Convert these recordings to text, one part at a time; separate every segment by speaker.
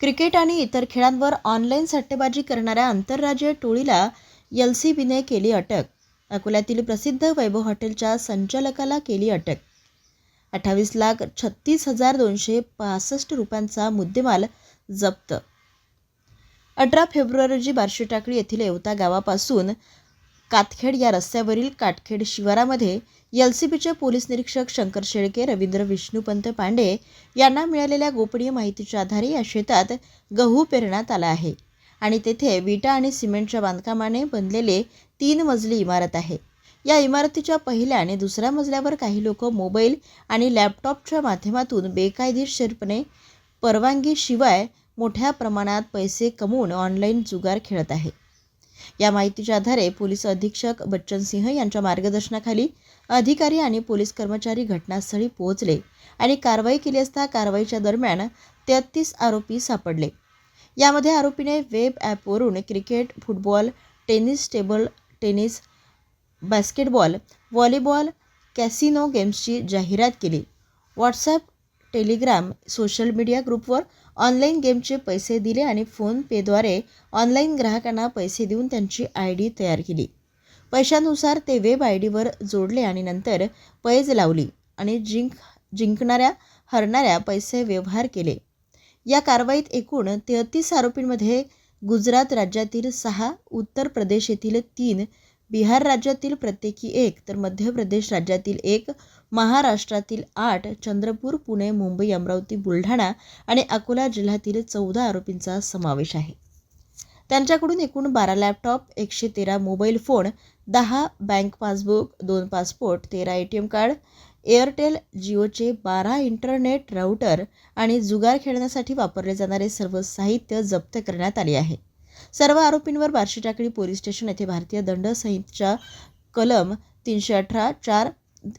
Speaker 1: Cricket आणि इतर खेळांवर online सट्टेबाजी करणाऱ्या आंतरराज्यीय टोळीला एलसीबीने सी बीने केली अटक. अकोल्यातील प्रसिद्ध वैभव हॉटेलच्या संचालकाला केली अटक. अठ्ठावीस लाख छत्तीस हजार दोनशे पासष्ट रुपयांचा मुद्देमाल जप्त. अठरा फेब्रुवारी रोजी बार्शी टाकळी येथील येवता गावापासून कातखेड या रस्त्यावरील काटखेड शिवारामध्ये एल सी बीचे पोलीस निरीक्षक शंकर शेळके रवींद्र विष्णुपंत पांडे यांना मिळालेल्या गोपनीय माहितीच्या आधारे या शेतात गहू पेरण्यात आला आहे. आणि तेथे विटा आणि सिमेंटच्या बांधकामाने बनलेले तीन मजली इमारत आहे. या इमारतीच्या पहिल्या आणि दुसऱ्या मजल्यावर काही लोक मोबाईल आणि लॅपटॉपच्या माध्यमातून बेकायदेशीरपणे परवानगीशिवाय मोठ्या प्रमाणात पैसे कमवून ऑनलाईन जुगार खेळत आहे. या माहितीच्या आधारे पोलीस अधीक्षक बच्चन सिंह यांच्या मार्गदर्शनाखाली अधिकारी आणि पोलीस कर्मचारी घटनास्थळी पोहोचले आणि कारवाई केली असता कारवाईच्या दरम्यान तेहत्तीस आरोपी सापडले. यामध्ये आरोपीने वेब ॲपवरून cricket football tennis table tennis basketball volleyball casino गेम्सची जाहिरात केली. व्हॉट्सॲप टेलिग्राम सोशल मीडिया ग्रुपवर ऑनलाईन गेमचे पैसे दिले आणि फोनपेद्वारे ऑनलाईन ग्राहकांना पैसे देऊन त्यांची आय डी तयार केली. पैशानुसार ते वेब आय डीवर जोडले आणि नंतर पैज लावली आणि जिंक जिंकणाऱ्या हरणाऱ्या पैसे व्यवहार केले. या कारवाईत एकूण तेहतीस आरोपींमध्ये गुजरात राज्यातील सहा उत्तर प्रदेश येथील तीन बिहार राज्यातील प्रत्येकी एक तर मध्य प्रदेश राज्यातील एक महाराष्ट्रातील आठ चंद्रपूर पुणे मुंबई अमरावती बुलढाणा आणि अकोला जिल्ह्यातील चौदा आरोपींचा समावेश आहे. त्यांच्याकडून एकूण बारा लॅपटॉप एकशे तेरा मोबाईल फोन दहा बँक पासबुक दोन पासपोर्ट तेरा A T M card Airtel जिओचे बारा इंटरनेट राऊटर आणि जुगार खेळण्यासाठी वापरले जाणारे सर्व साहित्य जप्त करण्यात आले आहे. सर्व आरोपींवर बार्शी टाकळी पोलीस स्टेशन येथे भारतीय दंड संहितेच्या कलम तीनशे अठरा चार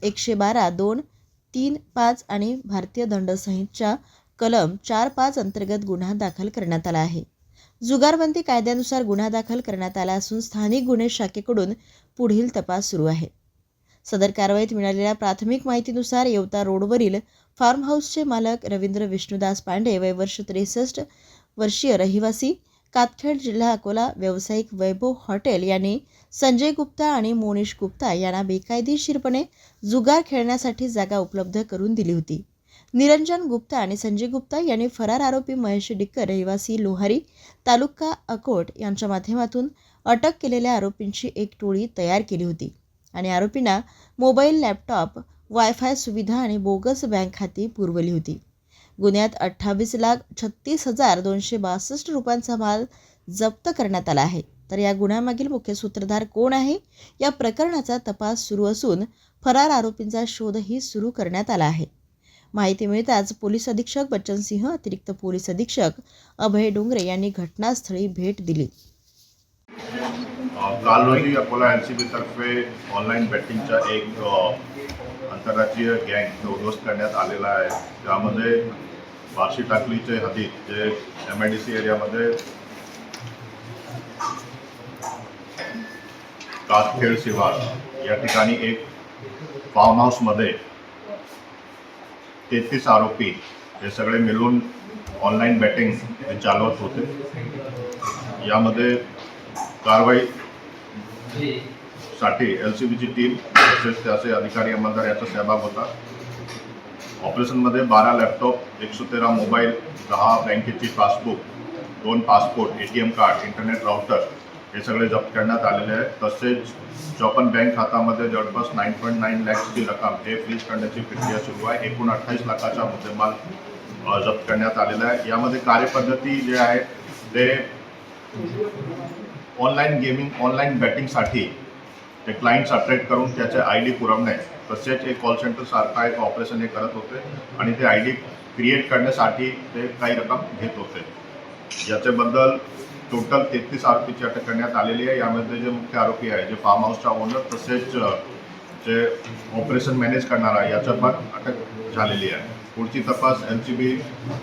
Speaker 1: एकशे बारा दोन तीन पाच आणि भारतीय दंड संहितेच्या कलम चार पाच अंतर्गत गुन्हा दाखल करण्यात आला आहे. जुगारबंदी कायद्यानुसार गुन्हा दाखल करण्यात आला असून स्थानिक गुन्हे शाखेकडून पुढील तपास सुरू आहे. सदर कारवाईत मिळालेल्या प्राथमिक माहितीनुसार येवता रोडवरील फार्म हाऊसचे मालक रवींद्र विष्णुदास पांडे वय वर्ष त्रेसष्ट वर्षीय रहिवासी कातखेड जिल्हा अकोला व्यावसायिक वैभव हॉटेल यांनी संजय गुप्ता आणि मोनिश गुप्ता यांना बेकायदेशीरपणे जुगार खेळण्यासाठी जागा उपलब्ध करून दिली होती. निरंजन गुप्ता आणि संजय गुप्ता यांनी फरार आरोपी महेश डिक्कर रहिवासी लोहारी तालुका अकोट यांच्या माध्यमातून अटक केलेल्या आरोपींची एक टोळी तयार केली होती आणि आरोपींना मोबाईल लॅपटॉप वायफाय सुविधा आणि बोगस बँक खाती पुरवली होती. गुन्ह्यात अठ्ठावीस लाख छत्तीस हजार दोनशे बासष्ट रुपयांचा माल जप्त करण्यात आला आहे. तर या गुन्ह्यामागील मुख्य सूत्रधार कोण आहे? या प्रकरणाचा तपास सुरू असून फरार आरोपींचा शोधही सुरू करण्यात आला आहे. माहिती मिळताच पोलीस अधीक्षक बच्चन सिंह अतिरिक्त पोलीस अधीक्षक अभय डोंगरे यांनी घटनास्थळी भेट दिली.
Speaker 2: अ, अकोला एन सी बीतर्फे ऑनलाईन बॅटिंगचा एक आंतरराष्ट्रीय आंतरराज्यीय गँग उद्ध्वस्त करण्यात आलेला आहे त्यामध्ये बार्शी टाकलीचे हदीत जे एम आय डी सी एरियामध्ये कातखेळ शिवार या ठिकाणी एक फार्म हाऊसमध्ये तेहतीस आरोपी हे सगळे मिळून ऑनलाईन बॅटिंग हे चालवत होते. यामध्ये कारवाई साठी एल सी बीची टीम तसेच त्याचे अधिकारी अंमलदार याचा सहभाग होता ऑपरेशनमध्ये बारा लॅपटॉप एकशे तेरा मोबाईल दहा बँकेची पासबुक दोन passport A T M card internet router हे सगळे जप्त करण्यात आलेले आहे तसेच चौपन्न बँक खात्यामध्ये जवळपास नाईन पॉईंट नाईन लॅक्सची रक्कम हे फ्रीज करण्याची प्रक्रिया सुरू आहे. एकूण अठ्ठावीस लाखाचा मुद्देमाल जप्त करण्यात आलेला आहे. यामध्ये कार्यपद्धती जे आहे ते ऑनलाईन गेमिंग ऑनलाईन बॅटिंगसाठी ते क्लायंट्स अट्रॅक्ट करून त्याचे आय डी पुरवणे. तसेच एक कॉल सेंटर सारखा एक ऑपरेशन हे करत होते आणि ते आय डी क्रिएट करण्यासाठी ते काही रक्कम घेत होते. याच्याबद्दल टोटल तेहतीस आरोपीची अटक करण्यात आलेली आहे. यामध्ये जे मुख्य आरोपी आहे जे फार्म हाऊसचा ओनर तसेच जे ऑपरेशन मॅनेज करणारा याच्या पण अटक झालेली आहे. पुढची तपास एन सी बी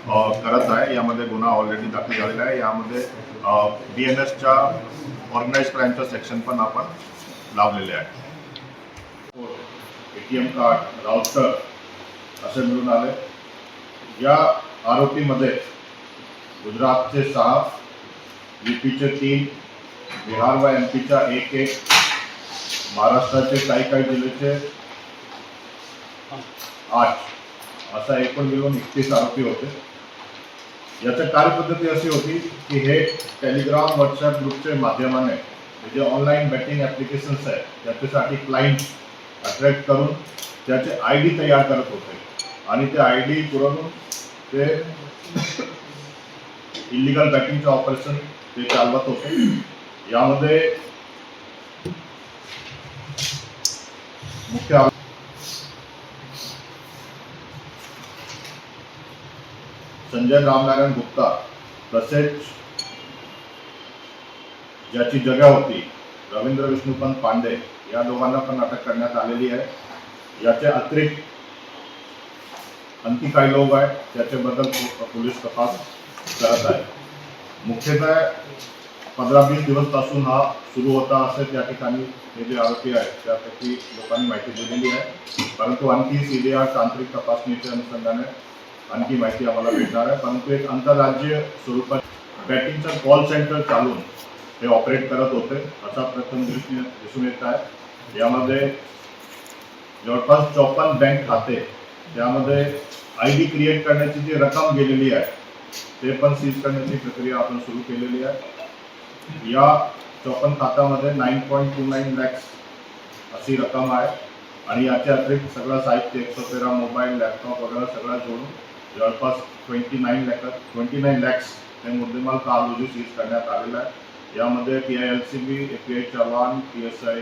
Speaker 2: करत आहे. यामध्ये गुन्हा ऑलरेडी दाखल झालेला आहे. यामध्ये बी एन एसच्या ऑर्गनाईज क्राईमचं सेक्शन पण आपण लावलेले आहे A T M card router असे मिळून आले. या आरोपीमध्ये गुजरातचे सहा युपीचे तीन बिहार व एम पीच्या एक एक महाराष्ट्राचे काही काही जिल्ह्याचे आठ असा एकूण मिळून एकतीस आरोपी होते. याची कार्यपद्धती अशी होती की हे टेलिग्राम व्हॉट्सअप ग्रुपच्या माध्यमाने जे ऑनलाईन बॅटिंग ॲप्लिकेशन्स आहेत त्याच्यासाठी क्लाइंट अट्रॅक्ट करून त्याचे आय डी तयार करत होते. आणि ते आय डी पुरवून ते इलिगल बॅटिंगचे ऑपरेशन ते चालवत होते. यामध्ये मुख्य संजय रामनारायण गुप्ता तसेच ज्याची जगा होती रवींद्र विष्णुपंत पांडे या दोघांना पण अटक करण्यात आलेली आहे. याचे अतिरिक्त आणखी काही लोक आहेत त्याच्याबद्दल पोलीस तपास करत आहे मुख्यतः पंधरा वीस दिवसपासून हा सुरू होता असे त्या ठिकाणी हे जे आरोपी आहेत त्यापैकी लोकांनी माहिती दिलेली आहे. परंतु आणखी सी डी आर तांत्रिक तपासणीच्या अनुषंगाने आणखी माहिती आम्हाला भेटणार आहे. परंतु एक आंतरराज्य स्वरूपात बॅटिंगचं कॉल सेंटर चालून ते ऑपरेट करत होते. असा प्रथम दृष्टी दिसून येत आहे. यामध्ये जवळपास चौपन्न बँक खाते. त्यामध्ये आय डी क्रिएट करण्याची जी रक्कम गेलेली आहे ते पण सीज करण्याची प्रक्रिया आपण सुरू केलेली आहे. या चौपन्न खात्यामध्ये nine point two nine lakhs अशी रक्कम आहे. आणि याच्या अतिरिक्त सगळं साहित्य एकशे तेरा मोबाईल लॅपटॉप वगैरे सगळं जोडून जवळपास twenty nine lakh twenty nine lakhs हे मुद्देमाल काल रोजी सीज करण्यात आलेला आहे. यामध्ये P I L C B A P I Chavan P S I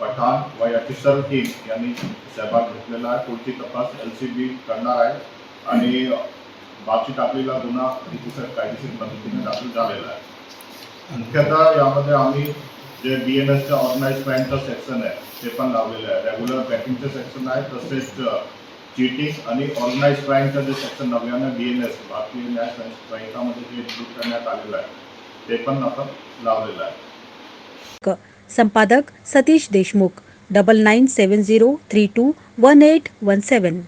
Speaker 2: Pathan व याची सर्व टीम यांनी सहभाग घेतलेला आहे. पुढची तपास एल सी बी करणार आहे आणि बाकी टाकलेला गुन्हा अतिशय कायदेशीर पद्धतीने दाखल झालेला आहे. मुख्यतः यामध्ये आम्ही जे बी एन एसचं ऑर्गनाईज क्राईमचं सेक्शन आहे ते पण लावलेलं आहे. रेग्युलर बँकिंगचं सेक्शन आहे तसेच चिटिंग आणि ऑर्गनाईज क्राईमचं जे सेक्शन नव्यानं बी एन एस भारतीय न्याय संहितामध्ये जे इंक्लूड करण्यात आलेलं आहे ते पण आपण लावलेलं आहे.
Speaker 3: संपादक Satish Deshmukh double nine seven zero three two one eight one seven